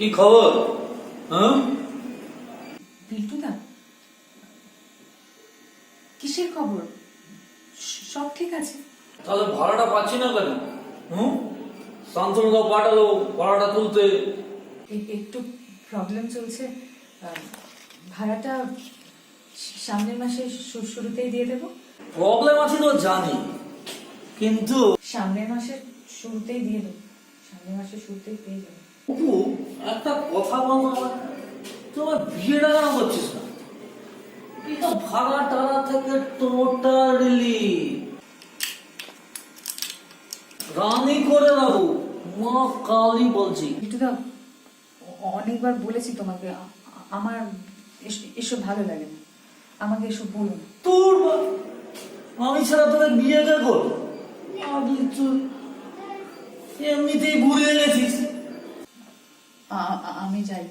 কি খবর? হ্যাঁ? কিসের খবর? সব ঠিক আছে। তাহলে ভাড়াটা পাচ্ছি না কেন? হুম? শান্তনুদা পাঠালো ভাড়াটা তুলতে। একটু প্রবলেম চলছে। ভাড়াটা সামনের মাসে শুরুতেই দিয়ে দেবো। প্রবলেম আছে তো জানি কিন্তু সামনের মাসের শুরুতেই দিয়ে দেবো। সামনের মাসের শুরুতেই পেয়ে যাব একটা কথা বলব আমার তোমার বিয়েটা কেন করছিস না? এটা ভাড়া টাড়া থেকে টোটালি রানি করে রাখো মা কালী বলছি। বিল্টুদা অ- অনেকবার বলেছি তোমাকে আমার এস- এসব ভালো লাগে না। আমাকে এসব বলুন তোর আমি ছাড়া তোকে বিয়ে কে করব? এমনিতেই ভুলে গেছিস। আমি যাই।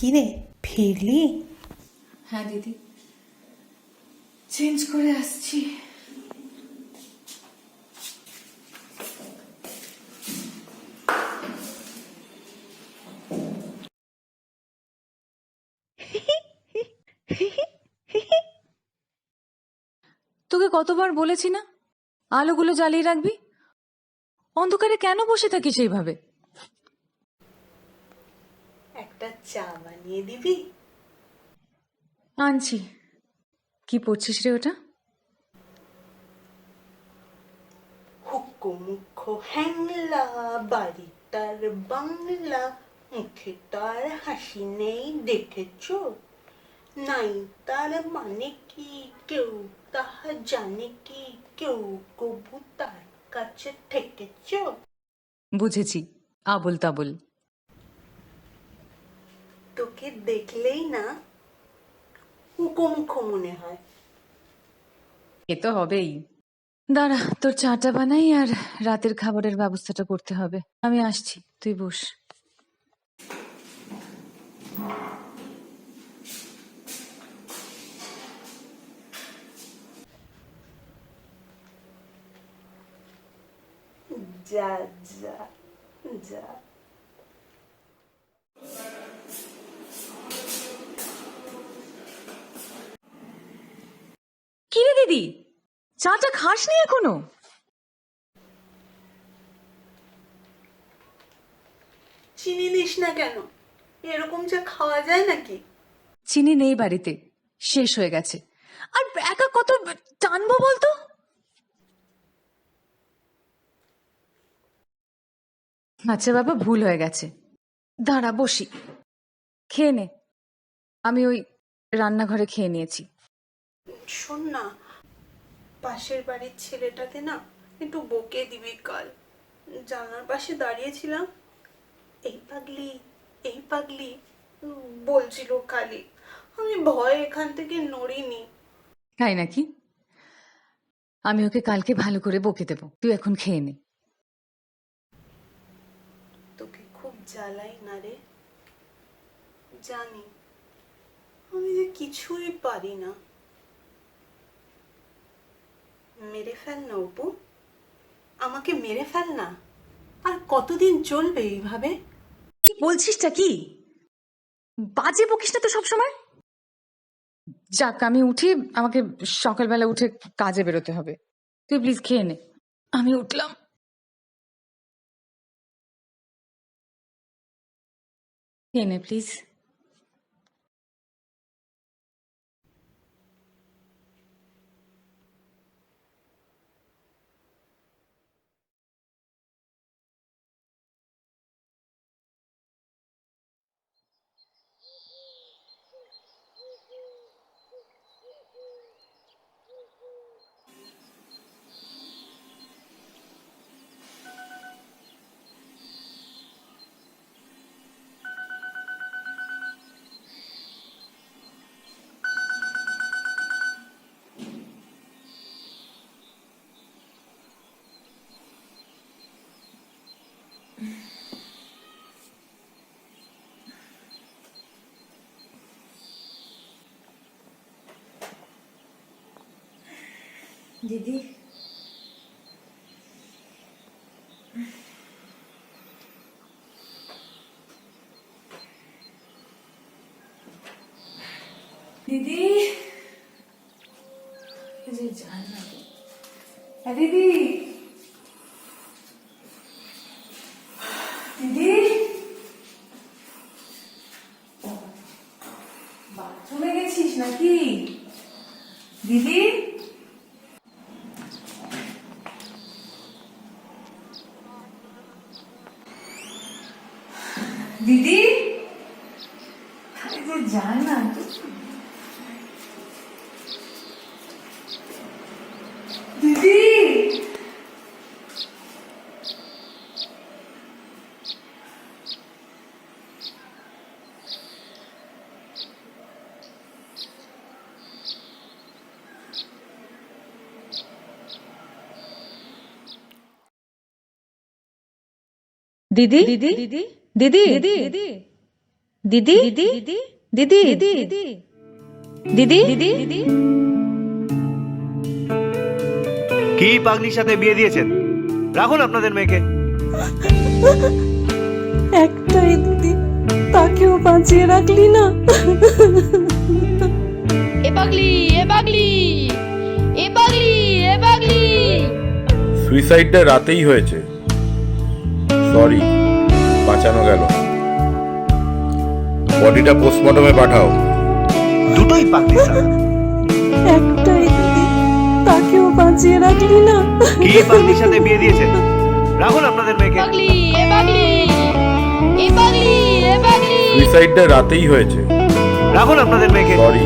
কি রে ফিরলি? হ্যাঁ দিদি। চেঞ্জ করে আসছি। তোকে কতবার বলেছি না? আলোগুলো জ্বালিয়ে রাখবি? অন্ধকারে কেন বসে থাকিস এইভাবে? একটা চা বানিয়ে দিবি। আনছি। কি পড়ছিস রে ওটা? হুক্কো মুখ্য হ্যাংলা বাড়ি তার বাংলা মুখে তার হাসি নেই দেখেছ? নাই তার মানে কি? কেউ তাহা জানে কি? কেউ কবু তার কাছে থেকেছ? বুঝেছি। আবল তাবল। তোকে দেখলেই না হুকোমুখো মনে হয়। এ তো হবেই। দাঁড়া তোর চাটা বানাই আর রাতের খাবারের ব্যবস্থাটা করতে হবে। আমি আসছি তুই বস। যা যা যা। দিদি চাটা খাসনি এখনও? চিনি দিস না কেন? এরকম চা খাওয়া যায় নাকি? চিনি নেই বাড়িতে শেষ হয়ে গেছে। আর একা কত টানবো বলতো? আচ্ছা বাবা ভুল হয়ে গেছে। দাঁড়া বসি। খেয়ে নে। আমি ওই রান্নাঘরে খেয়ে নিয়েছি। শোন না পাশের বাড়ির ছেলেটাকে না একটু বকে দিবি কাল। জানলার পাশে দাঁড়িয়েছিলাম এই পাগলি এই পাগলি বলছিল কালি আমি ভয়ে এখান থেকে নড়িনি। তাই নাকি? আমি ওকে কালকে ভালো করে বকে দেবো। তুই এখন খেয়ে নে। তোকে খুব জ্বালাই না রে। জানি। আমি যে কিছুই পারি না। মেরে ফেল না, অপু। আমাকে মেরে ফেল না। আর কতদিন চলবে এইভাবে? কি বলছিসটা কি? বাজে বকিস না তো সবসময়? যাক, আমি উঠি, আমাকে সকালবেলা উঠে কাজে বেরোতে হবে। তুই প্লিজ খেয়ে নে। আমি উঠলাম। খেয়ে নে প্লিজ Didi. নাকি? দিদি আরে যে জান না দিদি দিদি দিদি দিদি দিদি দিদি দিদি দিদি দিদি দিদি দিদি দিদি দিদি কি পাগলির সাথে বিয়ে দিয়েছেন রাখুন আপনাদের মেয়েকে একটাই দিদি তাকেও বাঁচিয়ে রাখলি না এ পাগলি এ পাগলি এ পাগলি এ পাগলি সুইসাইডটা রাতেই হয়েছে সরি বাঁচানো গেল। বডিটা পোস্টমর্টমে পাঠাও। দুটোই পাগলি স্যার। একটাই দিদি তাকেও বাঁচিয়ে রাখলি না। কি পাগলির সাথে বিয়ে দিয়েছেন রাখুন আপনাদের মেয়েকে। পাগলি এ পাগলি এ পাগলি এ পাগলি। সুইসাইডটা রাতেই হয়েছে। রাখুন আপনাদের মেয়েকে। সরি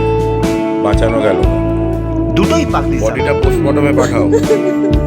বাঁচানো গেল। দুটোই পাগলি বডিটা পোস্টমর্টমে পাঠাও।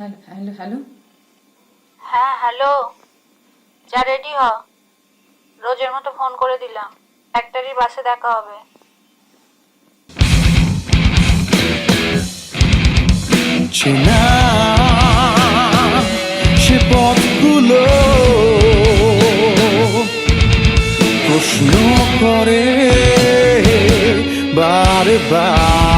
Hello hello hello? হ্যাঁ হ্যালো। যা রেডি হ। রোজের মতো ফোন করে দিলাম। একটারই বাসে দেখা হবে। চেনা সে পথগুলো। প্রশ্ন করে বারে বার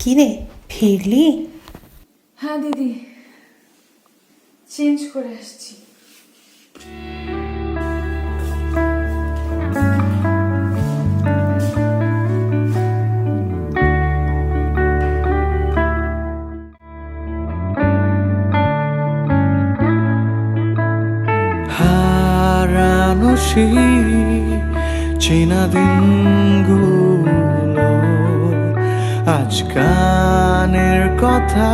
কি রে ফিরলি? হ্যাঁ দিদি। চেঞ্জ করে আসছি। হারানো সেই চেনা দিনগুলো গানের কথা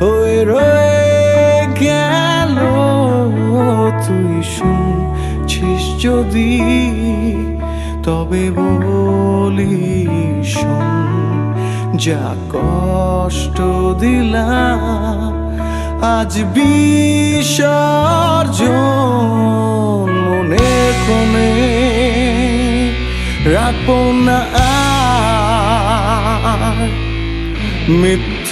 হয়ে রয়ে গেল। তুই শুনছিস যদি, তবে বলি শোন যা কষ্ট দিলাম, আজ বিসর্জন মনে কোণে রাখব না มิดเท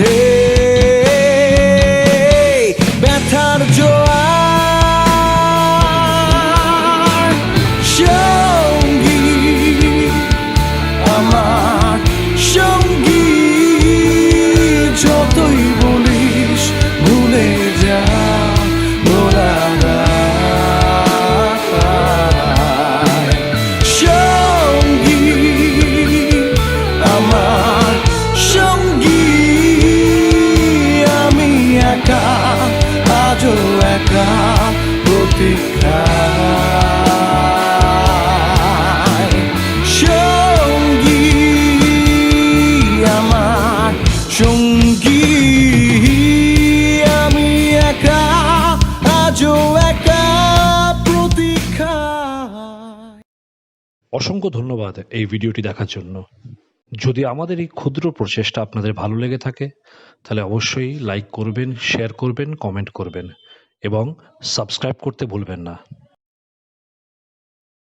অসংখ্য ধন্যবাদ এই ভিডিওটি দেখার জন্য। যদি আমাদের এই ক্ষুদ্র প্রচেষ্টা আপনাদের ভালো লেগে থাকে, তাহলে অবশ্যই লাইক করবেন শেয়ার করবেন কমেন্ট করবেন এবং সাবস্ক্রাইব করতে ভুলবেন না।